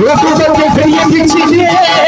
लोगों को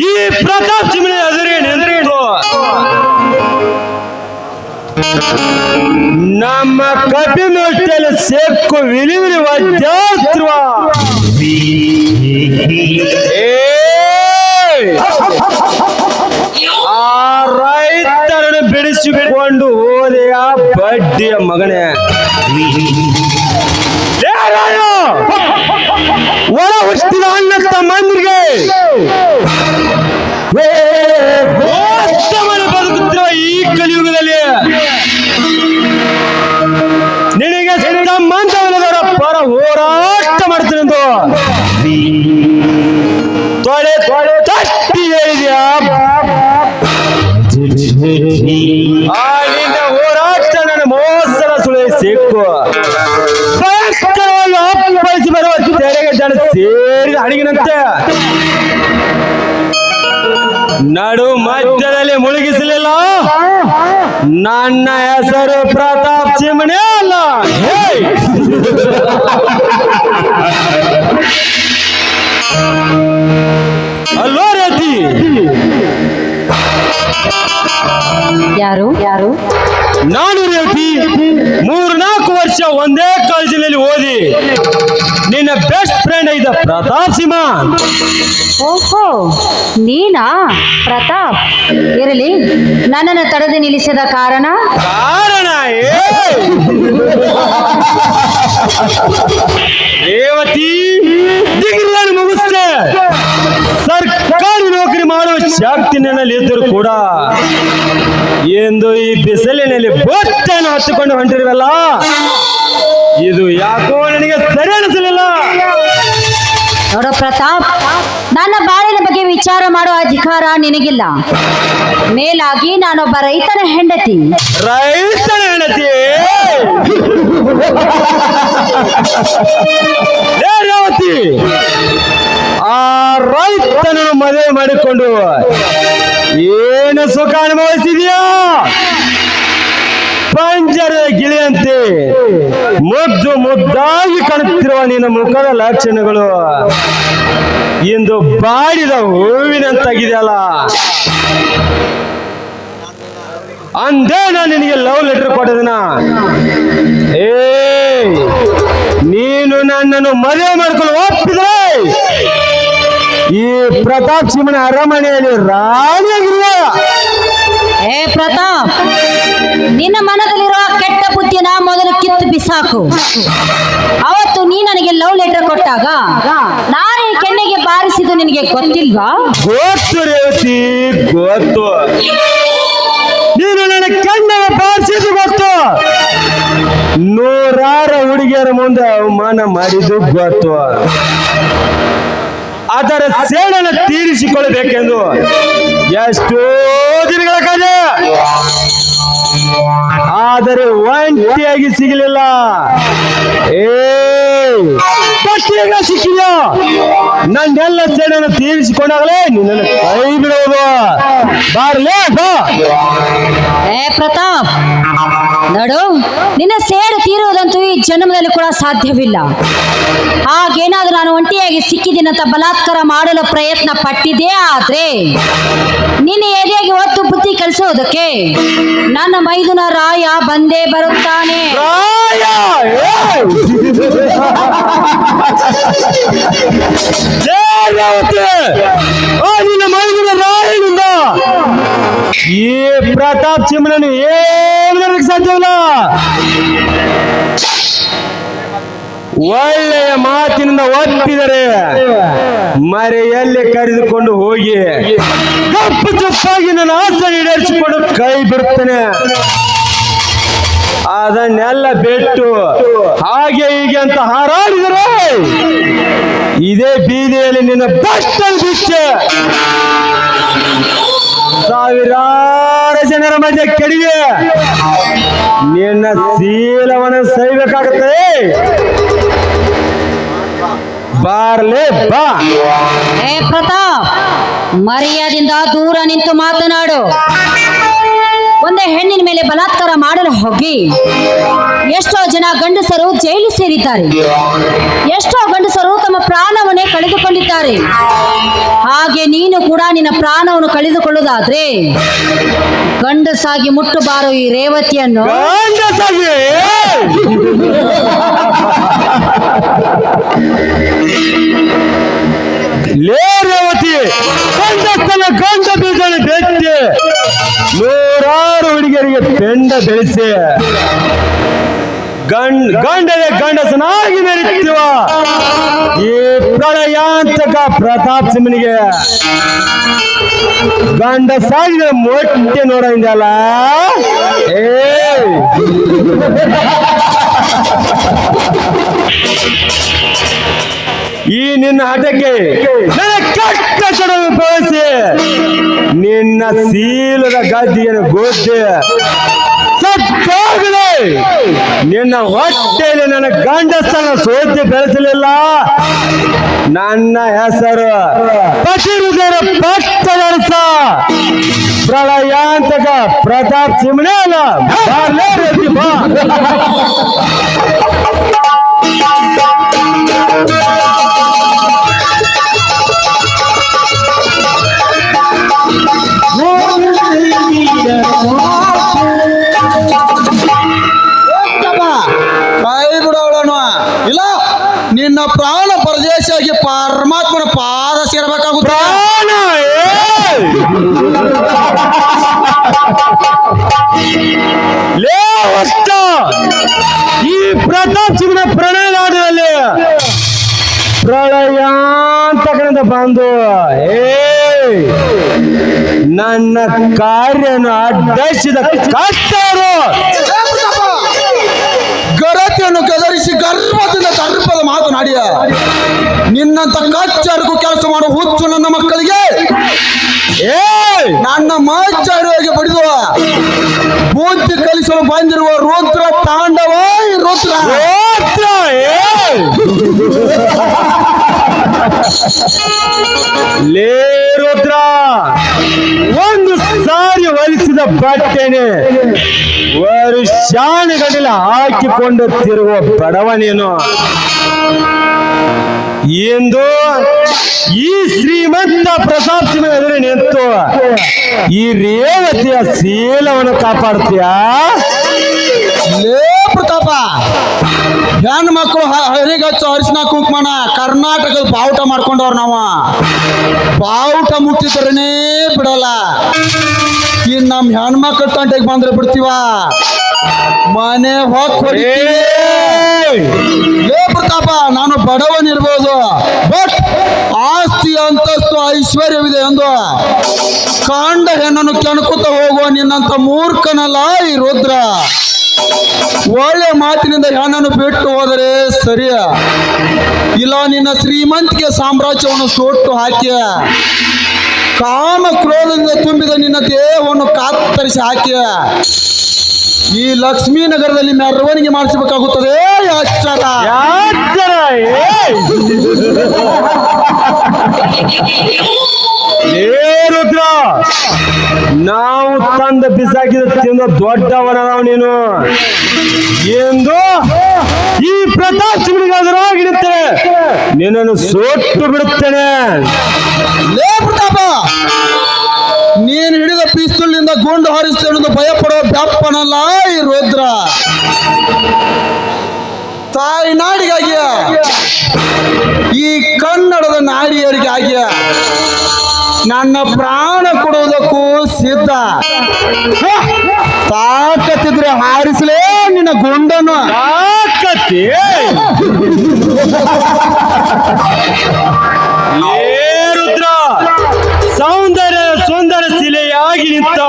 ಈ ಪ್ರತಾಪ್ ಚಿಮಣಿ ಅದರೇನು ನಿಂತು ನಮ್ಮ ಕಪಿಮುಟ್ಟಲು ಸೇಕು ವಿಲಿ ವಿಲಿ ವಜ್ರಾಸ್ತ್ರವ ಏ ಆ ರೈತರನ್ನು ಬಿಡಿಸಿಕೊಂಡು ಹೋದೆಯ ಬಡ್ಡಿಯ ಮಗನೇ. ಬದುಕುತ್ತಿರುವ ಈ ಕಲಿಯುಗದಲ್ಲಿ ನಿನಗೆ ಸಂಬಂಧವಿಲ್ಲದವರ ಪರ ಹೋರಾಟ ಮಾಡ್ತೀನೆಂದು ತೊಳೆ ತೊಳೆ ತಟ್ಟಿ ಹೇಳಿದ್ಯಾ? ಹೋರಾಟ ನನ್ನ ಮೋಸದ ಸುಳಿ ಸಿಕ್ಕು. ಸೇರಿದ ಹಡಗಿನಂತೆ ನಡು ಮಧ್ಯದಲ್ಲಿ ಮುಳುಗಿಸಲಿಲ್ಲ. ನನ್ನ ಹೆಸರು ಪ್ರತಾಪ್ ಚಿಮಣೆ ಅಲ್ಲ. ಅಲ್ಲೋ ಅಲ್ವಾ ರೇತಿ. ಯಾರು? ಯಾರು? ನಾನು ರೇವತಿ ಮೂರ್ನಾಲ್ಕು ವರ್ಷ ಒಂದೇ ಕಾಲೇಜಿನಲ್ಲಿ ಓದಿ ನಿನ್ನ ಬೆಸ್ಟ್ ಫ್ರೆಂಡ್ ಇದ್ದ ಪ್ರತಾಪ್ ಸಿಂಹ. ಓಹೋ ನೀನಾ? ಪ್ರತಾಪ್ ಇರಲಿ ನನ್ನನ್ನು ತಡೆದು ನಿಲ್ಲಿಸಿದ ಕಾರಣ? ಕಾರಣ ಏ ರೇವತಿ ಡಿಗ್ರಿಯನ್ನು ಮುಗಿಸ್ತೆ ಸರ್ಕಾರಿ ನೌಕರಿ ಮಾಡುವ ಶಕ್ತಿ ನನ್ನಲ್ಲಿ ಇದ್ದರೂ ಕೂಡ ಎಂದು ಈ ಬಿಸಿಲಿನಲ್ಲಿ ಬೊಟ್ಟನ್ನು ಹತ್ತಿಕೊಂಡು ಹೊಂಟಿರುವಲ್ಲ? ಇದು ಯಾಕೋ ನನಗೆ ಸರಿ ಅನಿಸಲಿಲ್ಲ. ನೋಡೋ ಪ್ರತಾಪ್ ನನ್ನ ಬಾಳಿನ ಬಗ್ಗೆ ವಿಚಾರ ಮಾಡೋ ಅಧಿಕಾರ ನಿನಗಿಲ್ಲ. ಮೇಲಾಗಿ ನಾನೊಬ್ಬ ರೈತನ ಹೆಂಡತಿ. ರೈತನ ಹೆಂಡತಿ? ಆ ರೈತನನ್ನು ಮದುವೆ ಮಾಡಿಕೊಂಡು ಏನು ಸುಖ ಅನುಭವಿಸಿದ್ಯಾ? ಪಂಜರದ ಗಿಳಿಯಂತೆ ಮುದ್ದು ಮುದ್ದಾಗಿ ಕಾಣುತ್ತಿರುವ ನಿನ್ನ ಮುಖದ ಲಕ್ಷಣಗಳು ಇಂದು ಬಾಡಿದ ಹೂವಿನಂತಾಗಿದೆಯಲ್ಲ. ಅಂದೇ ನಾನು ನಿನಗೆ ಲವ್ ಲೆಟರ್ ಕೊಟ್ಟದನ? ಏ, ನೀನು ನನ್ನನ್ನು ಮದುವೆ ಮಾಡ್ಕೊಂಡು ಒಪ್ಪಿದ್ರೆ ಈ ಪ್ರತಾಪ್ ಸಿಂಹನ ಅರಮನೆಯಲ್ಲಿ ರಾಣಿಯಾಗಿರುವ ಏ ಪ್ರತಾಪ್ ನಿನ್ನ ಮನದಲ್ಲಿರುವ ಕೆಟ್ಟ ಬುದ್ಧಿನ ಮೊದಲು ಕಿತ್ತು ಬಿಸಾಕು. ಅವತ್ತು ನೀ ನನಗೆ ಲವ್ ಲೆಟರ್ ಕೊಟ್ಟಾಗ ನಾನೇ ಕೆನ್ನೆಗೆ ಬಾರಿಸಿದ್ದು ನಿನಗೆ ಗೊತ್ತಿಲ್ವಾ? ಗೊತ್ತು ರೇವತಿ ಗೊತ್ತು. ನೀನು ನನ್ನ ಕಣ್ಣಗ ಬಾರಿಸಿದ್ದು ಗೊತ್ತು. ನೂರಾರು ಹುಡುಗಿಯರ ಮುಂದೆ ಅವಮಾನ ಮಾಡಿದ್ದು ಗೊತ್ತು. ಅದರ ಸೇಡನ್ನು ತೀರಿಸಿಕೊಳ್ಳಬೇಕೆಂದು ಎಷ್ಟೋ ದಿನಗಳ ಕಾಲ. ಆದರೆ ಒಂಟಿಯಾಗಿ ಸಿಗಲಿಲ್ಲ. ಏ ಸಿಕ್ಕಿಲ್ಲ ನನ್ನೆಲ್ಲ ಸೇಡನ್ನು ತೀರಿಸಿಕೊಂಡಾಗಲೇ ನಿನ್ನನ್ನು ಕೈ ಬಿಡೋದು. ಬಾರ್ಲೇ, ಬಾ. ಜನ್ಮದಲ್ಲಿ ಕೂಡ ಸಾಧ್ಯವಿಲ್ಲ. ಹಾಗೇನಾದ್ರೂ ನಾನು ಒಂಟಿಯಾಗಿ ಸಿಕ್ಕಿದ್ದೀನಂತ ಬಲಾತ್ಕಾರ ಮಾಡಲು ಪ್ರಯತ್ನ ಪಟ್ಟಿದೆ ಆದ್ರೆ ನಿನ್ನ ಎದೆಗೆ ಒತ್ತು ಬುದ್ಧಿ ಕಲಿಸೋದಕ್ಕೆ ನನ್ನ ಮೈದುನ ರಾಯ ಬಂದೇ ಬರುತ್ತಾನೆ. ಈ ಪ್ರತಾಪ್ ಸಿಂಹನನ್ನು ಏನು ಸಾಧ್ಯವಿಲ್ಲ? ಒಳ್ಳೆಯ ಮಾತಿನಿಂದ ಒತ್ತಿದರೆ ಮರೆಯಲ್ಲಿ ಕರೆದುಕೊಂಡು ಹೋಗಿ ಕಪ್ಪು ಚಪ್ಪಾಗಿ ನನ್ನ ಆಸೆ ಈಡೇರಿಸಿಕೊಂಡು ಕೈ ಬಿಡುತ್ತೇನೆ. ಅದನ್ನೆಲ್ಲ ಬಿಟ್ಟು ಹಾಗೆ ಹೀಗೆ ಅಂತ ಹಾರಾಡಿದರೆ ಇದೇ ಬೀದಿಯಲ್ಲಿ ನಿನ್ನ ಬಸ್ಟಲ್ ಬಿಚ್ಚೆ. ಸಾವಿರಾರು ಜನರ ಮಧ್ಯೆ ಕೆಡಿವೆ. ನಿನ್ನ ಶೀಲವನ್ನು ಸಹಿಬೇಕಾಗತ್ತೆ ಬಾರ್ಲೆ ಬಾ. ಪ್ರತಾಪ್ ಮರ್ಯಾದಿಂದ ದೂರ ನಿಂತು ಮಾತನಾಡು. ಒಂದೇ ಹೆಣ್ಣಿನ ಮೇಲೆ ಬಲಾತ್ಕಾರ ಮಾಡಲು ಹೋಗಿ. ಎಷ್ಟೋ ಜನ ಗಂಡಸರು ಜೈಲು ಸೇರಿದ್ದಾರೆ. ಎಷ್ಟೋ ಗಂಡಸರು ತಮ್ಮ ಪ್ರಾಣವನ್ನೇ ಕಳೆದುಕೊಂಡಿದ್ದಾರೆ. ಹಾಗೆ ನೀನು ಕೂಡ ನಿನ್ನ ಪ್ರಾಣವನ್ನು ಕಳೆದುಕೊಳ್ಳುವುದಾದ್ರೆ, ಗಂಡಸಾಗಿ ಮುಟ್ಟಬಾರೋ ಈ ರೇವತಿಯನ್ನು ರೇವತಿ ಗಂಡ ಬೀಜ ಬೆತ್ತಿ ಹುಡುಗಿಯರಿಗೆ ಬೆಂಡ ಬೆಳೆಸಿ. ಗಂಡ್ ಗಂಡದೆ ಗಂಡಸನಾಗಿ ಮೆರೀತೀವ ಈ ಪ್ರಳಯಾಂತಕ ಪ್ರತಾಪ್ ಸಿಂಹನಿಗೆ ಗಂಡ ಸಾಗಿದ ಮೊಟ್ಟೆ ನೋಡಂಗಲ್ಲ ಏ! ಈ ನಿನ್ನ ಹಠಕ್ಕೆ ಕೆಟ್ಟ ಚಡವು ನಿನ್ನ ಸೀಲದ ಗದ್ದಿಯನ್ನು ಗೋಚೆ ಸತ್ತಾಗದೆ ನಿನ್ನ ಹೊಟ್ಟೆಯಲ್ಲಿ ನನ್ನ ಗಂಡಸ್ಥಾನ ಸೋತಿ ಬೆಳೆಸಲಿಲ್ಲ. ನನ್ನ ಹೆಸರು ಪತಿರುದರ ಪಟ್ಟದರ್ಸ. ಪ್ರಳಯಾಂತಕ ಪ್ರತಾಪ್ ಸಿಂಹನೇ ಅಲ್ಲ ಬಾ ಹೋಗ್ತಮ್ಮ. ಕೈ ಬಿಡೋಳನು ಇಲ್ಲ ನಿನ್ನ ಪ್ರಾಣ ಪರದೇಶಿಯಾಗಿ ಪರಮಾತ್ಮನ ಪಾದ ಸೇರಬೇಕಾಗುತ್ತೆ ಪ್ರಾಣ ಏ! ಲೇ ಹೊಸ್ತ ಈ ಪ್ರತಾಪ್ ಸಿಂಹನ ಅಂತಕನಿಂದ ಬಂದು ಏ ನನ್ನ ಕಾರ್ಯನ ಅಡ್ಡಿಸಿದ ಕಷ್ಟರು! ಗರತಿಯನ್ನು ಗದರಿಸಿ ಗರ್ವದಿಂದ ತರ್ಪದ ಮಾತನಾಡಿಯ ನಿನ್ನಂತ ಕಚ್ಚರಿಗೂ ಕೆಲಸ ಮಾಡುವ ಹುಚ್ಚು ನನ್ನ ಮಕ್ಕಳಿಗೆ. ಏ ನನ್ನ ಮಾಚಾರಿಯಾಗಿ ಬಡಿದು ಬೂತಿ ಕಲಿಸಲು ಬಂದಿರುವ ರೋತ್ರ ತಾಂಡವ ರೋತ್ರ ರುದ್ರ. ರುದ್ರ, ಲೇ ರುದ್ರ, ಒಂದು ಸಾರಿ ಹೊಲಿಸಿದ ಬಟ್ಟೆನೆ ವರ್ಷಾನುಗಟ್ಟಲೆ ಹಾಕಿಕೊಂಡು ತಿರುವ ಬಡವನೇನು ಎಂದು ಈ ಶ್ರೀಮಂತ ಪ್ರತಾಪ್ ಸಿಂಹ ಎದುರು ನಿಂತು ಈ ರೇವತಿಯ ಶೀಲವನ್ನು ಕಾಪಾಡ್ತೀಯ? ಹೆಣ್ಣು ಮಕ್ಕಳು ಹರಿಗಚ್ಚು ಅರಿಶಿನ ಕುಂಕುಮನ ಕರ್ನಾಟಕದ ಬಾವುಟ ಮಾಡ್ಕೊಂಡವ್ರು ನಾವು. ಬಾವುಟ ಮುಟ್ಟಿದ್ರನೇ ಬಿಡಲ್ಲ. ಇನ್ ನಮ್ ಹೆಣ್ಮಕ್ಳ ತಂಟೆಗೆ ಬಂದ್ರೆ ಬಿಡ್ತೀವ. ಮನೆ ಹೋಗಿ ಏಯ್! ಲೇ ಪ್ರತಾಪ ನಾನು ಬಡವನಿರ್ಬೋದು. ಬಟ್ ಆಸ್ತಿ ಅಂತಸ್ತು ಐಶ್ವರ್ಯವಿದೆ ಎಂದು ಕಾಂಡ ಹೆಣ್ಣನ್ನು ಕೆಣಕುತ್ತ ಹೋಗುವ ನಿನ್ನಂತ ಮೂರ್ಖನಲ್ಲ ಈ ರುದ್ರ. ಒಳ್ಳೆ ಮಾತಿನಿಂದ ಹೆಣ್ಣನ್ನು ಬಿಟ್ಟು ಹೋದರೆ ಸರಿಯ? ಇಲ್ಲ ನಿನ್ನ ಶ್ರೀಮಂತಿಗೆ ಸಾಮ್ರಾಜ್ಯವನ್ನು ಸೋಟ್ಟು ಹಾಕಿಯ? ಕಾಮ ಕ್ರೋಧದಿಂದ ತುಂಬಿದ ನಿನ್ನ ದೇಹವನ್ನು ಕಾತ್ತರಿಸಿ ಹಾಕಿಯ? ಈ ಲಕ್ಷ್ಮೀ ನಗರದಲ್ಲಿ ಮೆರವಣಿಗೆ ಮಾಡಿಸಬೇಕಾಗುತ್ತದೆ! ಏ ರುದ್ರ! ನಾವು ತಂದ ಬಿಸಾಕಿದ ತಿಂದ ದೊಡ್ಡವನ ನೀನು. ಎಂದು ಈ ಪ್ರತಾಪ್ ಸಿಂಹನಿಗಾದರಾಗಿರುತ್ತೇನೆ ನಿನ್ನನ್ನು ಸೋಟ್ಟು ಬಿಡುತ್ತೇನೆ. ನೀನು ಹಿಡಿದ ಪಿಸ್ತೂಲ್ನಿಂದ ಗುಂಡು ಹಾರಿಸ್ತೇನೆ ಭಯಪಡೋ ಭಯಪಡುವ ಬ್ಯಾಪ್ಪನಲ್ಲ ಈ ರುದ್ರ. ತಾಯಿ ನಾಡಿಗಾಗಿಯ? ಈ ಕನ್ನಡದ ನಾಡಿಯರಿಗಾಗಿಯ ನನ್ನ ಪ್ರಾಣ ಕೊಡುವುದಕ್ಕೂ ಸಿದ್ಧ! ತಾಕತ್ತಿದ್ರೆ ಹಾರಿಸಲೇ ನಿನ್ನ ಗುಂಡನ್ನು. ತಾಕತ್ತಿ? ಏರುದ್ರ ರುದ್ರ, ಸೌಂದರ್ಯ ಸುಂದರ ಶಿಲೆಯಾಗಿ ನಿಂತ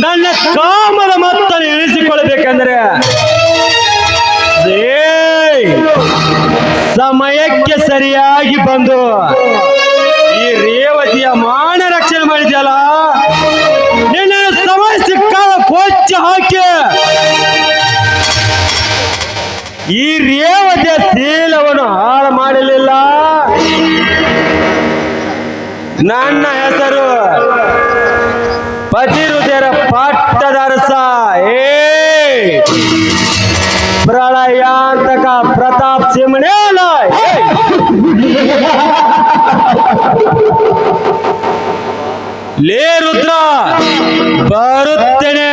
ನನ್ನ ಕಾಮದ ಮತ್ತನ್ನು ಇಳಿಸಿಕೊಳ್ಳಬೇಕೆಂದರೆ! ಸಮಯಕ್ಕೆ ಸರಿಯಾಗಿ ಬಂದು ಈ ರೇವತಿಯ ಮಾನ ರಕ್ಷಣೆ ಮಾಡಿದ್ಯಲ್ಲ ನಿನ್ನ ಸಮಯ ಸಿಕ್ಕಾಗ ಕೊಚ್ಚ ಹಾಕಿ ಈ ರೇವತಿಯ ಶೀಲವನ್ನು ಹಾಳು ಮಾಡಲಿಲ್ಲ ನನ್ನ ಹೆಸರು ಪತಿರುದ್ಯರ ಪ್ರತಾಪ್ ಸಿಂಹನೇಲ ಲೇ ರುದ್ರ ಬರುತ್ತೇನೆ.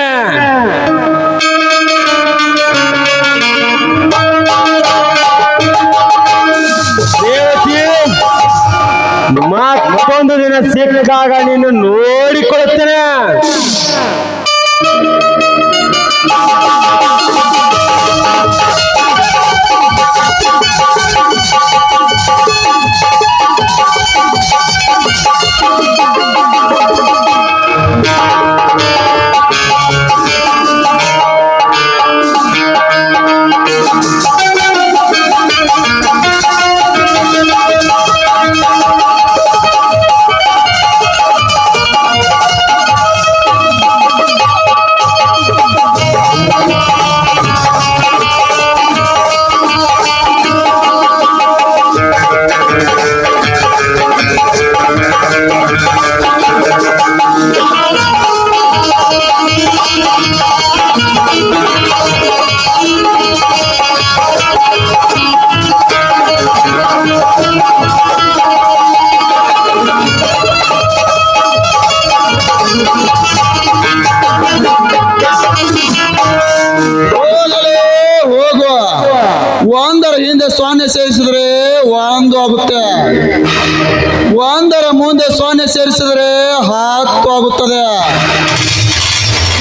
ಮತ್ತೊಂದು ದಿನ ಸಿಕ್ಕಾಗ ನೀನು ನೋಡಿಕೊಳ್ಳುತ್ತೇನೆ.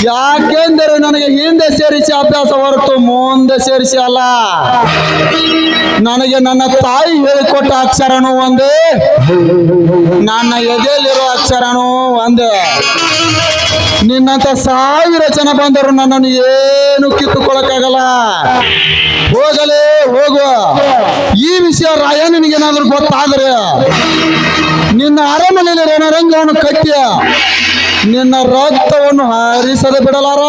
ಯಾಕೆಂದರೆ ನನಗೆ ಹಿಂದೆ ಸೇರಿಸಿ ಅಭ್ಯಾಸ ಹೊರತು ಮುಂದೆ ಸೇರಿಸಿ ಅಲ್ಲ. ನನಗೆ ನನ್ನ ತಾಯಿ ಹೇಳಿಕೊಟ್ಟ ಅಕ್ಷರನೂ ಒಂದೇ. ನನ್ನ ಎದೆಯಲ್ಲಿರೋ ಅಕ್ಷರನೂ ಒಂದೇ. ನಿನ್ನಂತ ಸಾವಿರ ಜನ ಬಂದರು ನನ್ನನ್ನು ಏನು ಕಿತ್ತುಕೊಳ್ಳಕ್ಕಾಗಲ್ಲ. ಹೋಗಲೇ ಹೋಗುವ. ಈ ವಿಷಯ ರಾಯ ನಿನಗೆ ಏನಾದರೂ ಗೊತ್ತಾದ್ರೆ, ನಿನ್ನ ಅರಮನೆಯಲ್ಲಿ ರಣರಂಗವನ್ನು ಕಟ್ಟಿಯ. ನಿನ್ನ ರಕ್ತವನ್ನು ಹಾರಿಸದೆ ಬಿಡಲಾರ?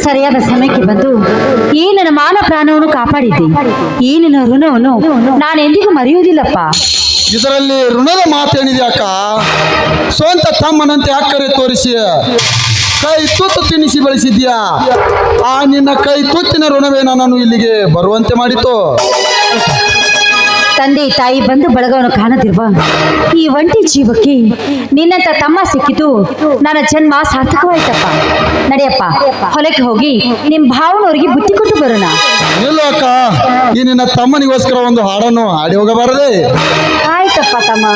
ಸರಿಯಾದ ಸಮಯಕ್ಕೆ ಬಂದು ಈ ನನ್ನ ಮಾನ ಪ್ರಾಣವನ್ನು ಕಾಪಾಡಿದ್ದೆ. ಈ ನಿನ್ನ ಋಣವನ್ನು ನಾನೆಂದಿಗೂ ಮರೆಯುವುದಿಲ್ಲಪ್ಪ. ಇದರಲ್ಲಿ ಋಣದ ಮಾತೇನಿದೆ ಅಕ್ಕ? ಸ್ವಂತ ತಮ್ಮನಂತೆ ಅಕ್ಕರೆ ತೋರಿಸಿ. ಕೈ ತುತ್ತು ತಿನ್ನಿಸಿ ಬೆಳೆಸಿದ್ಯಾ ಆ ನಿನ್ನ ಕೈ ತುತ್ತಿನ ಋಣವೇ ನನ್ನನ್ನು ಇಲ್ಲಿಗೆ ಬರುವಂತೆ ಮಾಡಿತು. ತಂದೆ ತಾಯಿ ಬಂದು ಬಳಗವನ್ನು ಕಾಣದಿರುವ ಈ ಒಂಟಿ ಜೀವಕ್ಕೆ ನಿನ್ನಂತ ತಮ್ಮ ಸಿಕ್ಕಿತು ನನ್ನ ಜನ್ಮ ಸಾರ್ಥಕವಾಯ್ತಪ್ಪ. ನಡೆಯಪ್ಪ ಹೊಲಕ್ಕೆ ಹೋಗಿ ನಿಮ್ಮ ಭಾವನವರಿಗೆ ಬುತ್ತಿ ಕೊಟ್ಟು ಬರೋಣ. ಅಕ್ಕ ಈ ನಿನ್ನ ತಮ್ಮನಿಗೋಸ್ಕರ ಒಂದು ಹಾಡನ್ನು ಹಾಡಿ ಹೋಗಬಾರದೆ. ಆಯ್ತಪ್ಪ ತಮ್ಮ.